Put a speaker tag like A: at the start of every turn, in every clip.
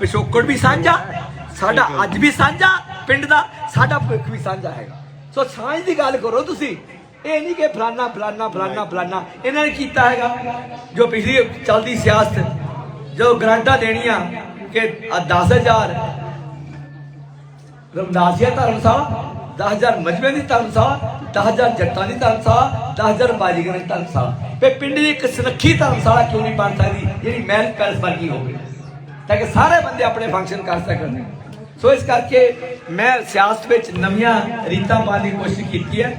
A: ਪਿਛੋਕੜ ਵੀ ਸਾਂਝਾ ਸਾਡਾ ਅੱਜ ਵੀ ਸਾਂਝਾ ਪਿੰਡ ਦਾ ਸਾਡਾ ਭਵਿੱਖ ਵੀ ਸਾਂਝਾ ਹੈਗਾ। ਸੋ ਸਾਂਝ ਦੀ ਗੱਲ ਕਰੋ ਤੁਸੀਂ। ਇਹ ਨਹੀਂ ਕਿ ਫਲਾਨਾ ਫਲਾਨਾ ਫਲਾਨਾ ਫਲਾਨਾ। ਇਹਨਾਂ ਨੇ ਕੀਤਾ ਹੈਗਾ ਜੋ ਪਿਛਲੀ ਚੱਲਦੀ ਸਿਆਸਤ ਜੋ ਗ੍ਰਾਂਟਾਂ ਦੇਣੀਆਂ ਕਿ 10000 ਰਮਦਾਸੀਆ ਧਰਮਸ਼ਾਲਾ 10000 ਮਜਬੇ ਦੀ ਧਰਮਸ਼ਾਲਾ 10000 ਜੱਟਾਂ ਦੀ ਧਰਮਸ਼ਾਲਾ 10000 ਬਾਜੀਗਰਾਂ ਦੀ ਧਰਮਸ਼ਾਲਾ ਤੇ ਪਿੰਡ ਦੀ ਇੱਕ ਸੁਨੱਖੀ ਧਰਮਸ਼ਾਲਾ ਕਿਉਂ ਨਹੀਂ ਬਣ ਸਕਦੀ? ਜਿਹੜੀ ਮਹਿਲ ਪੈਲਸ ਵਰਗੀ ਹੋਵੇ। ਤਾਂ ਕਿ ਸਾਰੇ ਬੰਦੇ ਆਪਣੇ ਫੰਕਸ਼ਨ ਕਰ ਸਕਣ। ਸੋ ਇਸ ਕਰਕੇ ਮੈਂ ਸਿਆਸਤ ਵਿੱਚ ਨਵੀਆਂ ਰੀਤਾਂ ਪਾਉਣ ਦੀ ਕੋਸ਼ਿਸ਼ ਕੀਤੀ ਹੈ।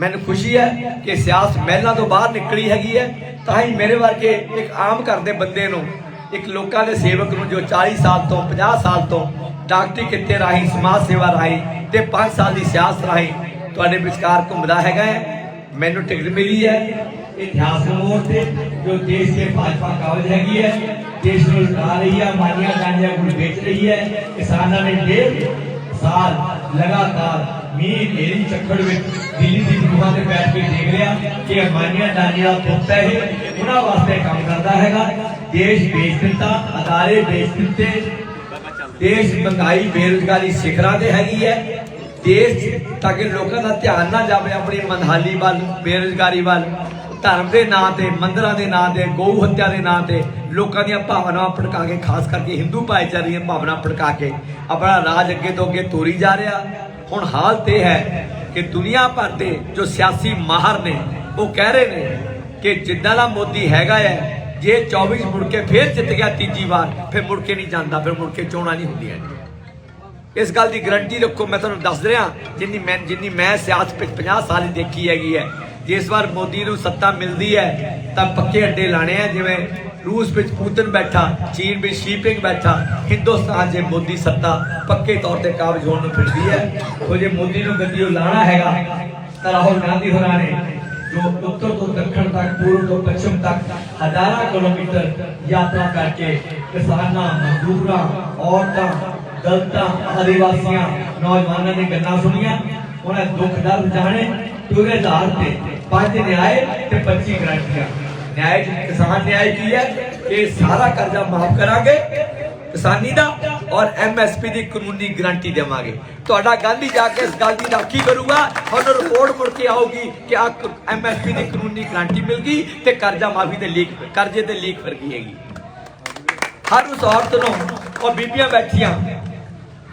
A: ਮੈਨੂੰ ਖੁਸ਼ੀ ਹੈ ਕਿ ਸਿਆਸਤ ਮਹਿਲਾਂ ਤੋਂ ਬਾਹਰ ਨਿਕਲੀ ਹੈਗੀ ਹੈ। ਤਾਂ ਹੀ ਮੇਰੇ ਵਰਗੇ ਇੱਕ ਆਮ ਘਰ ਦੇ ਬੰਦੇ ਨੂੰ, ਇੱਕ ਲੋਕਾਂ ਦੇ ਸੇਵਕ ਨੂੰ ਜੋ 40 ਸਾਲ ਤੋਂ 50 ਸਾਲ ਤੋਂ ਡਾਕਟਰੀ ਕਿੱਤੇ ਰਾਹੀਂ, ਸਮਾਜ ਸੇਵਾ ਰਾਹੀਂ ਤੇ 5 ਸਾਲ ਦੀ ਸਿਆਸਤ ਰਾਹੀਂ ਤੁਹਾਡੇ ਵਿਚਕਾਰ ਘੁੰਮਦਾ ਹੈਗਾ ਹੈ। ਮੈਨੂੰ ਟਿਕਟ ਮਿਲੀ ਹੈ। ਇਤਿਹਾਸ ਮੋੜ ਤੇ ਜੋ ਦੇਸ਼ ਦੇ ਭਾਜਪਾ ਕਾਬਜ ਹੈਗੀ ਹੈ, ਦੇਸ਼ ਨੂੰ ਲੁਟਾ ਰਹੀ ਹੈ ਮਾਨੀਆਂ ਗਾਂਜਾ ਗੁੜ ਵੇਚ ਰਹੀ ਹੈ, ਕਿਸਾਨਾਂ ਨੇ ਡੇਢ ਸਾਲ ਲਗਾਤਾਰ ਮੀਂਹ ਢੇਰੀ ਚੱਕੜ ਵਿੱਚ ਦਿੱਲੀ ਦੀ ਗੁਫਾ ਤੇ ਬੈਠ ਕੇ ਦੇਖ ਲਿਆ ਕਿ ਅਮਾਨੀਆਂ ਦਾਨੀਆਂ ਪੁੱਤ ਹੈ ਉਹਨਾਂ ਵਾਸਤੇ ਕੰਮ ਕਰਦਾ ਹੈਗਾ। ਦੇਸ਼ ਵੇਚ ਦਿੱਤਾ, ਅਦਾਰੇ ਵੇਚ ਦਿੱਤੇ। ਦੇਸ਼ ਮਹਿੰਗਾਈ ਬੇਰੁਜ਼ਗਾਰੀ ਸਿਖਰਾਂ ਤੇ ਹੈਗੀ ਹੈ। ਦੇਸ਼ ਤਾਂ ਕਿ ਲੋਕਾਂ ਦਾ ਧਿਆਨ ਨਾ ਜਾਵੇ ਆਪਣੀ ਮਨਹਾਲੀ ਵੱਲ, ਬੇਰੁਜ਼ਗਾਰੀ ਵੱਲ। ਧਰਮ ਦੇ ਨਾਂ ਤੇ, ਮੰਦਰਾਂ ਦੇ ਨਾਂ ਤੇ, ਗਊ ਹੱਤਿਆ ਦੇ ਨਾਂ ਤੇ, ਲੋਕਾਂ ਦੀਆਂ ਭਾਵਨਾਵਾਂ ਭੜਕਾ ਕੇ, ਖਾਸ ਕਰਕੇ ਹਿੰਦੂ ਭਾਈਚਾਰੇ ਦੀਆਂ ਭਾਵਨਾ ਭੜਕਾ ਕੇ ਆਪਣਾ ਰਾਜ ਅੱਗੇ ਤੋਂ ਅੱਗੇ ਤੋਰੀ ਜਾ ਰਿਹਾ। ਹੁਣ ਹਾਲਤ ਇਹ ਹੈ ਕਿ ਦੁਨੀਆ ਭਰ ਦੇ ਜੋ ਸਿਆਸੀ ਮਾਹਰ ਨੇ, ਉਹ ਕਹਿ ਰਹੇ ਨੇ ਕਿ ਜਿੱਦਾਂ ਦਾ ਮੋਦੀ ਹੈਗਾ ਹੈ, ਜੇ 24 ਮੁੜ ਕੇ ਫੇਰ ਜਿੱਤ ਗਿਆ ਤੀਜੀ ਵਾਰ, ਫਿਰ ਮੁੜ ਕੇ ਨਹੀਂ ਜਾਂਦਾ, ਫਿਰ ਮੁੜ ਕੇ ਚੋਣਾਂ ਨਹੀਂ ਹੁੰਦੀਆਂ ਇਸ ਗੱਲ ਦੀ ਗਰੰਟੀ ਰੱਖੋ, ਮੈਂ ਤੁਹਾਨੂੰ ਦੱਸ ਰਿਹਾ, ਜਿੰਨੀ ਮੈਂ ਜਿੰਨੀ ਮੈਂ ਸਿਆਸਤ ਵਿੱਚ 50 ਸਾਲ ਹੀ ਦੇਖੀ ਹੈਗੀ ਹੈ ਜੇ ਇਸ ਵਾਰ ਮੋਦੀ ਨੂੰ ਸੱਤਾ ਮਿਲਦੀ ਹੈ, ਤਾਂ ਪੱਕੇ ਅੱਡੇ ਲਾਣੇ ਆ, ਜਿਵੇਂ ਰੂਸ ਵਿੱਚ ਪੂਤਨ ਬੈਠਾ, ਚੀਨ ਵਿੱਚ ਸ਼ੀਪਿੰਗ ਬੈਠਾ, ਹਿੰਦੁਸਤਾਨ 'ਚ ਮੋਦੀ ਸੱਤਾ ਪੱਕੇ ਤੌਰ ਤੇ ਕਾਬਜ ਹੋਣ ਨੂੰ ਫਿਰਦੀ ਹੈ। ਉਹ ਜੇ ਮੋਦੀ ਨੂੰ ਗੱਦੀ ਲਾਣਾ ਹੈਗਾ, ਤਾਂ ਰਾਹੁਲ ਗਾਂਧੀ ਹੋਰਾਂ ਨੇ ਜੋ ਉੱਤਰ ਤੋਂ ਦੱਖਣ ਤੱਕ, ਪੂਰਬ ਤੋਂ ਪੱਛਮ ਤੱਕ ਹਜ਼ਾਰਾਂ ਕਿਲੋਮੀਟਰ ਯਾਤਰਾ ਕਰਕੇ ਕਿਸਾਨਾਂ, ਮਜ਼ਦੂਰਾਂ, ਔਰਤਾਂ, ਦਲਤਾਂ, ਆਦਿਵਾਸੀਆਂ, ਨੌਜਵਾਨਾਂ ਦੀਆਂ ਗੱਲਾਂ ਸੁਣੀਆਂ। ਉਹਨਾਂ ਦੁੱਖ ਦਰਦ ਜਾਣੇ। ਤੇ ਉਹਦੇ ਆਧਾਰ ਤੇ ਪੰਜ ਨਿਆਏ ਤੇ 25 ਗਰੰਟੀਆਂ। ਨਿਆਏ ਕਿਸਾਨ ਨਿਆਏ ਕੀ ਹੈ? ਕਿ ਸਾਰਾ ਕਰਜ਼ਾ ਮਾਫ ਕਰਾਂਗੇ ਕਿਸਾਨੀ ਦਾ ਔਰ ਐਮਐਸਪੀ ਦੀ ਕਾਨੂੰਨੀ ਗਾਰੰਟੀ ਦੇਵਾਂਗੇ। ਤੁਹਾਡਾ ਗਾਂਧੀ ਜਾ ਕੇ ਇਸ ਗੱਲ ਦੀ ਰਾਖੀ ਕਰੂਗਾ। ਹੁਣ ਰਿਪੋਰਟ ਮੁੜ ਕੇ ਆਊਗੀ ਕਿ ਆ ਐਮਐਸਪੀ ਦੀ ਕਾਨੂੰਨੀ ਗਾਰੰਟੀ ਮਿਲ ਗਈ ਤੇ ਕਰਜ਼ਾ ਮਾਫੀ ਤੇ ਲੀਕ, ਕਰਜ਼ੇ ਤੇ ਲੀਕ ਫਿਰ ਗਈ ਹੈਗੀ। ਹਰ ਉਸ ਔਰਤ ਨੂੰ ਉਹ ਬੀਬੀਆਂ ਬੈਠੀਆਂ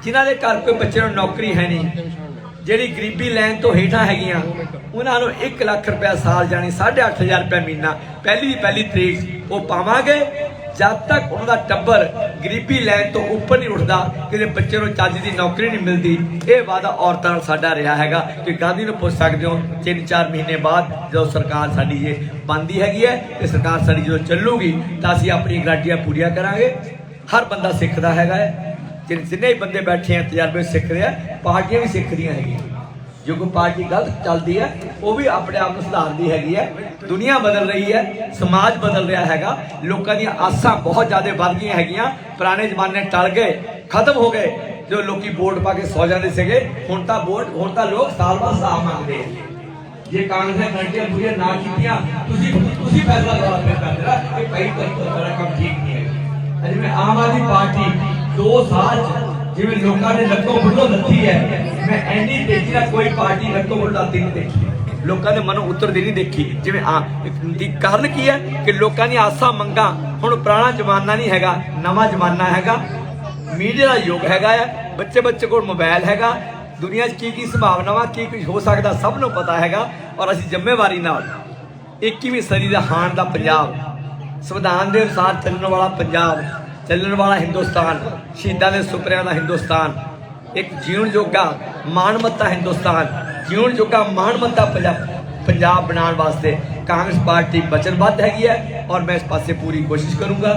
A: ਜਿਨ੍ਹਾਂ ਦੇ ਘਰ ਕੋਈ ਬੱਚੇ ਨੂੰ ਨੌਕਰੀ ਹੈ ਨਹੀਂ। ਜਿਹੜੀ ਗਰੀਬੀ ਲਾਈਨ ਤੋਂ ਹੇਠਾਂ ਹੈਗੀਆਂ, ਉਹਨਾਂ ਨੂੰ 1 ਲੱਖ ਰੁਪਏ ਸਾਲ ਜਾਣੀ 8500 ਰੁਪਏ ਮਹੀਨਾ। ਪਹਿਲੀ ਦੀ ਪਹਿਲੀ ਤਰੀਕ ਉਹ ਪਾਵਾਂਗੇ। ਜਦ ਤੱਕ ਉਹਨਾਂ ਦਾ ਟੱਬਰ ਗਰੀਬੀ ਲਾਈਨ ਤੋਂ ਉੱਪਰ ਨਹੀਂ ਉੱਠਦਾ ਕਿਸੇ ਬੱਚੇ ਨੂੰ ਚੱਜ ਦੀ ਨੌਕਰੀ ਨਹੀਂ ਮਿਲਦੀ, ਇਹ ਵਾਦਾ ਔਰਤਾਂ ਨਾਲ ਸਾਡਾ ਰਿਹਾ ਹੈਗਾ ਕਿ ਗਾਂਧੀ ਨੂੰ ਪੁੱਛ ਸਕਦੇ ਹੋ 3-4 ਮਹੀਨੇ ਬਾਅਦ ਜਦੋਂ ਸਰਕਾਰ ਸਾਡੀ ਜੇ ਬੰਦੀ ਹੈਗੀ ਹੈ ਤੇ ਸਰਕਾਰ ਸਾਡੀ ਜਦੋਂ ਚੱਲੂਗੀ ਤਾਂ ਅਸੀਂ ਆਪਣੀ ਗਾਰੰਟੀਆਂ ਪੂਰੀਆਂ ਕਰਾਂਗੇ। ਹਰ ਬੰਦਾ ਸਿੱਖਦਾ ਹੈਗਾ ਹੈ। ਜਿਨ- ਜਿੰਨੇ ਬੰਦੇ ਬੈਠੇ ਆ, ਤਜਰਬੇ ਸਿੱਖ ਰਹੇ ਆ, ਪਾਰਟੀਆਂ ਵੀ ਸਿੱਖਦੀਆਂ ਹੈਗੀਆਂ। ਜੋ ਕੋਈ ਪਾਰਟੀ ਗਲਤ ਚੱਲਦੀ ਹੈ ਉਹ ਵੀ ਆਪਣੇ ਆਪ ਨੂੰ ਸੁਧਾਰਦੀ ਹੈਗੀ ਹੈ ਦੁਨੀਆ ਬਦਲ ਰਹੀ ਹੈ ਸਮਾਜ ਬਦਲ ਰਿਹਾ ਹੈਗਾ। ਲੋਕਾਂ ਦੀਆਂ ਆਸਾਂ ਬਹੁਤ ਜ਼ਿਆਦਾ ਵੱਧ ਗਈਆਂ ਹੈਗੀਆਂ। ਪੁਰਾਣੇ ਜ਼ਮਾਨੇ ਟਲ ਗਏ, ਖਤਮ ਹੋ ਗਏ। ਜੋ ਲੋਕੀ ਵੋਟ ਪਾ ਕੇ ਸੌ ਜਾਂਦੇ ਸੀਗੇ, ਹੁਣ ਤਾਂ ਵੋਟ, ਹੁਣ ਤਾਂ ਲੋਕ ਸਾਲ ਬਾਅਦ ਹਿਸਾਬ ਮੰਗਦੇ ਆ। ਜੇ ਕਾਂਗਰਸ ਨੇ ਗਰੰਟੀਆਂ ਪੂਰੀਆਂ ਨਾ ਕੀਤੀਆਂ, ਤੁਸੀਂ ਤੁਸੀਂ ਫੈਸਲਾ ਲਵਾ ਕੇ ਕਰਦੇ ਨਾ ਕਿ ਭਾਈ ਤੁਹਾਡਾ ਕੰਮ ਠੀਕ ਨਹੀਂ ਹੈ ਜਿਵੇਂ ਆਮ ਆਦਮੀ ਪਾਰਟੀ 2 ਸਾਲ ਜਿਵੇਂ ਲੋਕਾਂ ਨੇ ਲੱਕੋ ਫੁੱਲੋ ਲੱਥੀ ਹੈ, ਮੈਂ ਐਨੀ ਤੇਜ਼ੀ ਨਾਲ ਕੋਈ ਪਾਰਟੀ ਲੱਕੋ ਫੁੱਲੋ ਨਹੀਂ ਦੇਖੀ। ਲੋਕਾਂ ਦੇ ਮਨੋਂ ਉਤਰਦੀ ਨਹੀਂ ਦੇਖੀ। ਜਿਵੇਂ ਆ, ਦੀ ਕਾਰਨ ਕੀ ਹੈ? ਕਿ ਲੋਕਾਂ ਦੀਆਂ ਆਸਾਂ ਮੰਗਾਂ ਹੁਣ ਪੁਰਾਣਾ ਜ਼ਮਾਨਾ ਨਹੀਂ ਹੈਗਾ, ਨਵਾਂ ਜ਼ਮਾਨਾ ਹੈਗਾ। ਮੀਡੀਆ ਦਾ ਯੁੱਗ ਹੈਗਾ ਹੈ ਬੱਚੇ ਬੱਚੇ ਕੋਲ ਮੋਬਾਈਲ ਹੈਗਾ। ਦੁਨੀਆ 'ਚ ਕੀ ਕੀ ਸੰਭਾਵਨਾਵਾਂ, ਕੀ ਕੁਝ ਹੋ ਸਕਦਾ ਸਭ ਨੂੰ ਪਤਾ ਹੈਗਾ, ਔਰ ਅਸੀਂ ਜ਼ਿੰਮੇਵਾਰੀ ਨਾਲ 21ਵੀਂ ਸਦੀ ਦਾ ਹਾਨ ਦਾ ਪੰਜਾਬ, ਸੰਵਿਧਾਨ ਦੇ ਅਨੁਸਾਰ ਚੱਲਣ ਵਾਲਾ ਪੰਜਾਬ ਚੱਲਣ ਵਾਲਾ ਹਿੰਦੁਸਤਾਨ, ਸ਼ਹੀਦਾਂ ਦੇ ਸੁਪਨਿਆਂ ਦਾ ਹਿੰਦੁਸਤਾਨ, ਇੱਕ ਜੀਵਨ ਜੋਗਾ ਮਾਨਮੱਤਾ ਹਿੰਦੁਸਤਾਨ ਜੀਵਨ ਜੋਗਾ ਮਾਨਮੱਤਾ ਪੰਜਾਬ ਪੰਜਾਬ ਬਣਾਉਣ ਵਾਸਤੇ ਕਾਂਗਰਸ ਪਾਰਟੀ ਵਚਨਬੱਧ ਹੈਗੀ ਹੈ ਔਰ ਮੈਂ ਇਸ ਪਾਸੇ ਪੂਰੀ ਕੋਸ਼ਿਸ਼ ਕਰੂੰਗਾ।